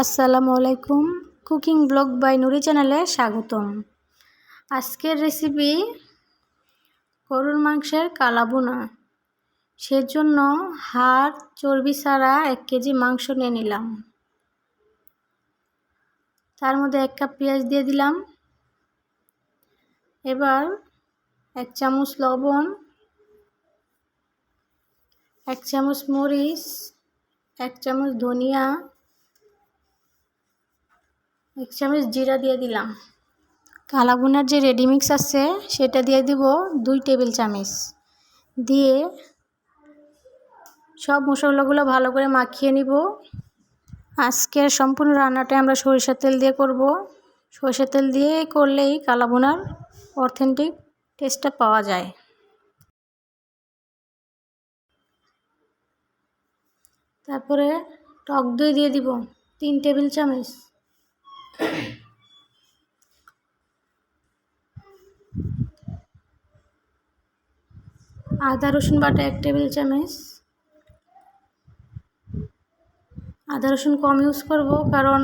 আসসালামু আলাইকুম। Cooking blog by নুরি চ্যানেলে স্বাগতম। আজকের রেসিপি গরুর মাংসের কালাবুনা সেজন্য হাড়, চর্বি ছাড়া এক কেজি মাংস নিয়ে নিলাম। তার মধ্যে এক কাপ পেঁয়াজ দিয়ে দিলাম। এবার এক চামচ লবণ, এক চামচ মরিচ, এক চামচ ধনিয়া এক চামচ জিরা দিয়ে দিলাম। কালাগুনার যে রেডিমিক্স আছে, সেটা দিয়ে দিব দুই টেবিল চামচ। দিয়ে সব মশলাগুলো ভালো করে মাখিয়ে নিব। আজকের সম্পূর্ণ রান্নাটা আমরা সরিষার তেল দিয়ে করব। সরিষার তেল দিয়ে করলেই কালাবোনার অথেন্টিক টেস্টটা পাওয়া যায়। তারপরে টক দই দিয়ে দিব, তিন টেবিল চামচ। আদা, রসুন বাটা এক টেবিল চামচ। আদা, রসুন কম ইউজ করব কারণ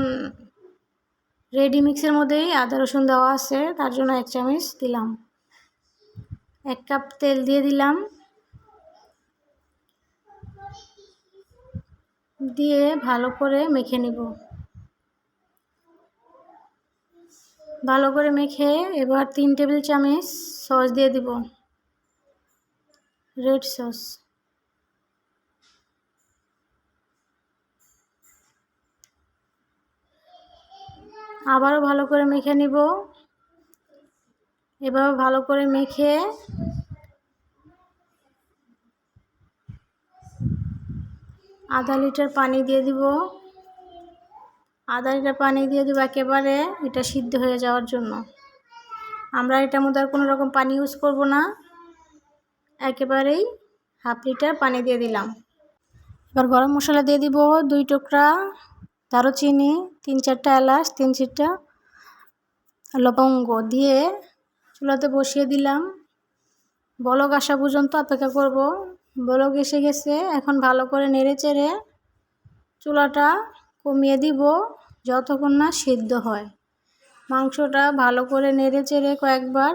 রেডি মিক্সের মধ্যেই আদা, রসুন দেওয়া আছে, তার জন্য এক চামচ দিলাম। এক কাপ তেল দিয়ে দিলাম। দিয়ে ভালো করে মেখে নিব। ভালো করে মেখে এবার তিন টেবিল চামচ সস দিয়ে দিব। Red sauce. আবারও ভালো করে মেখে নিব। এভাবে ভালো করে মেখে আধা লিটার পানি দিয়ে দিব। আধা লিটার পানি দিয়ে দেবো একেবারে, এটা সিদ্ধ হয়ে যাওয়ার জন্য। আমরা এটার মধ্যে আর কোনো রকম পানি ইউজ করব না। একেবারেই হাফ লিটার পানি দিয়ে দিলাম। এবার গরম মশলা দিয়ে দিব দুই টুকরা দারুচিনি, তিন চারটা এলাচ, তিন চারটা লবঙ্গ দিয়ে চুলাতে বসিয়ে দিলাম। বলক আসা পর্যন্ত অপেক্ষা করব। বলক এসে গেছে, এখন ভালো করে নেড়ে চেড়ে চুলাটা কমিয়ে দিব যতক্ষণ না সিদ্ধ হয়। মাংসটা ভালো করে নেড়ে চেড়ে কয়েকবার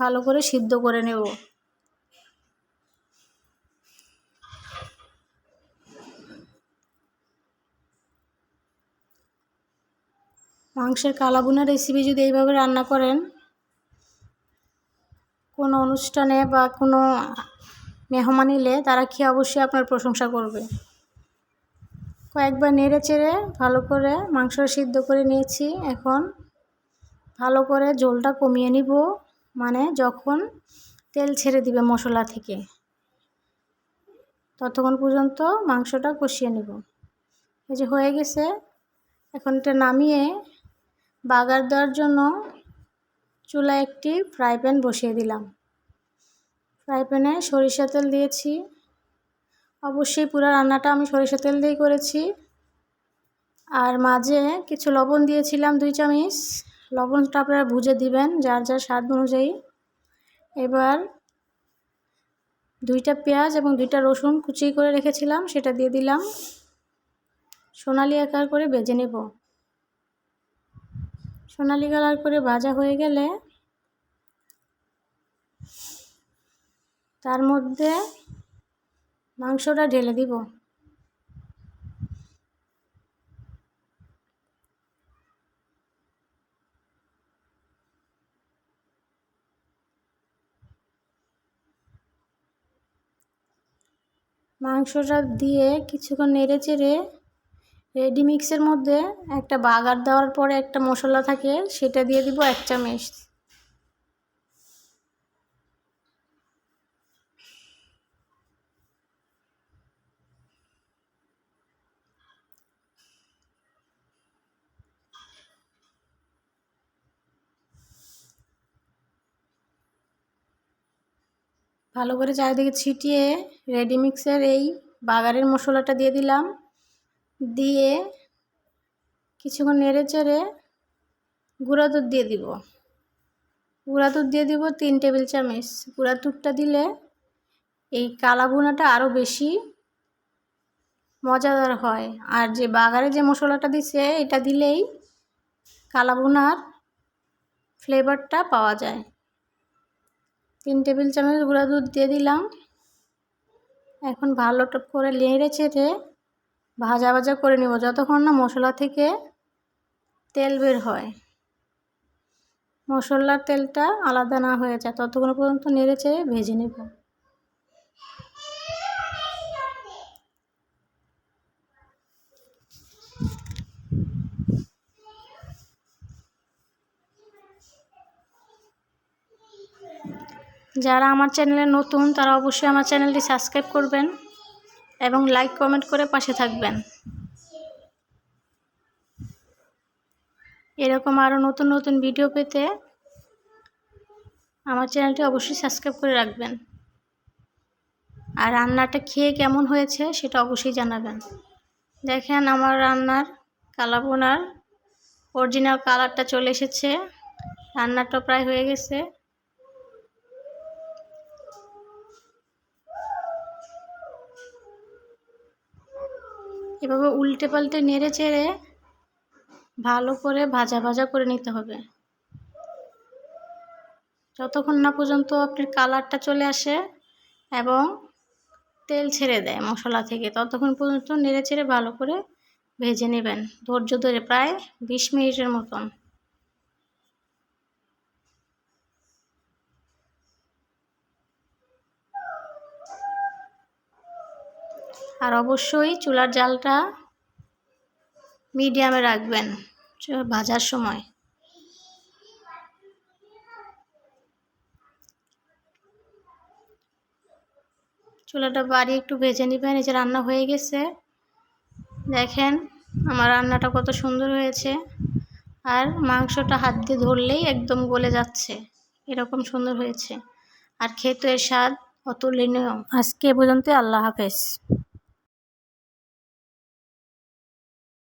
ভালো করে সিদ্ধ করে নেব। মাংসের কালাবুনা রেসিপি যদি এইভাবে রান্না করেন, কোনো অনুষ্ঠানে বা কোনো মেহমান এলে তারা খেয়ে অবশ্যই আপনার প্রশংসা করবে। কয়েকবার নেড়ে চেড়ে ভালো করে মাংস সিদ্ধ করে নিয়েছি। এখন ভালো করে ঝোলটা কমিয়ে নিব মানে যখন তেল ছেড়ে দিবে মশলা থেকে, ততক্ষণ পর্যন্ত মাংসটা কষিয়ে নেব। এই যে হয়ে গেছে। এখন এটা নামিয়ে বাগার দেওয়ার জন্য চুলায় একটি ফ্রাই প্যান বসিয়ে দিলাম। ফ্রাই প্যানে সরিষা তেল দিয়েছি। অবশ্যই পুরো রান্নাটা আমি সরিষা তেল দিয়েই করেছি। আর মাঝে কিছু লবণ দিয়েছিলাম, দুই চামচ। লবণটা আপনারা বুঝে দিবেন যার যার স্বাদ অনুযায়ী। এবার দুইটা পেঁয়াজ এবং দুইটা রসুন কুচি করে রেখেছিলাম, সেটা দিয়ে দিলাম। সোনালি আকার করে বেজে নেব। সোনালি কালার করে ভাজা হয়ে গেলে তার মধ্যে মাংসটা ঢেলে দিব। মাংসটা দিয়ে কিছুক্ষণ নেড়ে চেড়ে রেডি মিক্সের মধ্যে একটা বাগার দেওয়ার পরে একটা মশলা থাকে, সেটা দিয়ে দিব এক চামচ। ভালো করে চারিদিকে ছিটিয়ে রেডি মিক্সের এই বাগারের মশলাটা দিয়ে দিলাম। দিয়ে কিছুক্ষণ নেড়ে চেড়ে গুঁড়া দুধ দিয়ে দিব। গুঁড়া দুধ দিয়ে দিব তিন টেবিল চামচ। গুঁড়া দুধটা দিলে এই কালা ভুনাটা আরও বেশি মজাদার হয়। আর যে বাগারে যে মশলাটা দিছে, এটা দিলেই কালাভুনার ফ্লেভারটা পাওয়া যায়। তিন টেবিল চামচ গুঁড়া দুধ দিয়ে দিলাম। এখন ভালো টপ করে নেড়ে চেড়ে ভাজা ভাজা করে নেব, যতক্ষণ না মশলা থেকে তেল বের হয়। মশলার তেলটা আলাদা না হয়ে যায়, ততক্ষণ পর্যন্ত নেড়ে চেড়ে ভেজে নেব। যারা আমার চ্যানেলে নতুন, তারা অবশ্যই আমার চ্যানেলটি সাবস্ক্রাইব করবেন এবং লাইক, কমেন্ট করে পাশে থাকবেন। এরকম আরও নতুন নতুন ভিডিও পেতে আমার চ্যানেলটি অবশ্যই সাবস্ক্রাইব করে রাখবেন। আর রান্নাটা খেয়ে কেমন হয়েছে সেটা অবশ্যই জানাবেন। দেখেন আমার রান্নার কালাবোনার অরিজিনাল কালারটা চলে এসেছে। রান্নাটা প্রায় হয়ে গেছে। এভাবে উল্টে পাল্টে নেড়ে চেড়ে ভালো করে ভাজা ভাজা করে নিতে হবে। যতক্ষণ না পর্যন্ত আপনার কালারটা চলে আসে এবং তেল ছেড়ে দেয় মশলা থেকে, ততক্ষণ পর্যন্ত নেড়ে চেড়ে ভালো করে ভেজে নেবেন। ধৈর্য ধরে প্রায় বিশ মিনিটের মতন। আর অবশ্যই চুলার জালটা মিডিয়ামে রাখবেন ভাজার সময়। চুলাটা বাড়ি একটু ভেজে নেবেন, এই যে রান্না হয়ে গেছে। দেখেন আমার রান্নাটা কত সুন্দর হয়েছে। আর মাংসটা হাত দিয়ে ধরলেই একদম গলে যাচ্ছে, এরকম সুন্দর হয়েছে। আর খেতে স্বাদ অতুলনীয়। আজকে পর্যন্ত আল্লাহ হাফেজ।